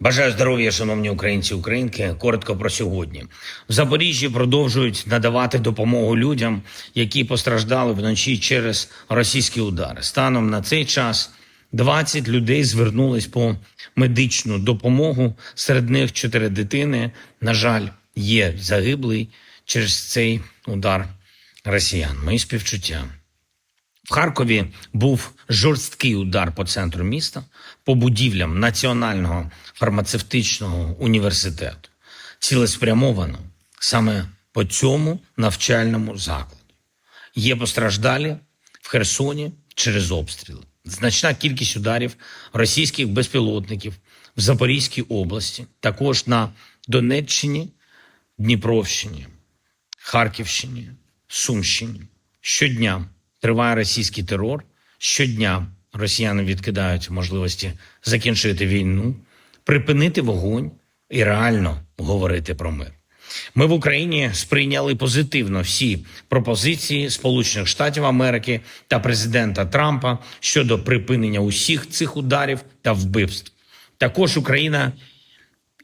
Бажаю здоров'я, шановні українці українки. Коротко про сьогодні. В Запоріжжі продовжують надавати допомогу людям, які постраждали вночі через російські удари. Станом на цей час 20 людей звернулись по медичну допомогу. Серед них 4 дитини. На жаль, є загиблий через цей удар росіян. Мої співчуття. В Харкові був жорсткий удар по центру міста, по будівлям Національного фармацевтичного університету. Цілеспрямовано саме по цьому навчальному закладу. Є постраждалі в Херсоні через обстріли. Значна кількість ударів російських безпілотників в Запорізькій області, також на Донеччині, Дніпровщині, Харківщині, Сумщині. Щодня триває російський терор. Щодня росіяни відкидають можливості закінчити війну, припинити вогонь і реально говорити про мир. Ми в Україні сприйняли позитивно всі пропозиції Сполучених Штатів Америки та президента Трампа щодо припинення усіх цих ударів та вбивств. Також Україна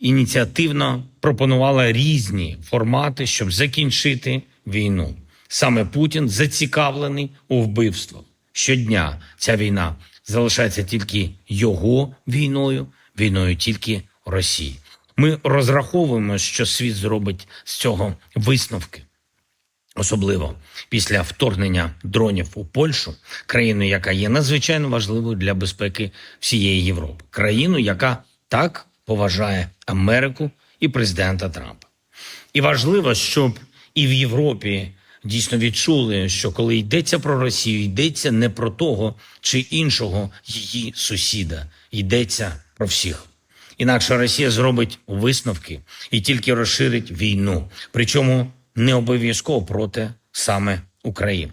ініціативно пропонувала різні формати, щоб закінчити війну. Саме Путін зацікавлений у вбивствах. Щодня ця війна залишається тільки його війною, війною тільки Росії. Ми розраховуємо, що світ зробить з цього висновки. Особливо після вторгнення дронів у Польщу, країну, яка є надзвичайно важливою для безпеки всієї Європи, країну, яка так поважає Америку і президента Трампа. І важливо, щоб і в Європі дійсно відчули, що коли йдеться про Росію, йдеться не про того чи іншого її сусіда, йдеться про всіх. Інакше Росія зробить висновки і тільки розширить війну, причому не обов'язково проти саме України.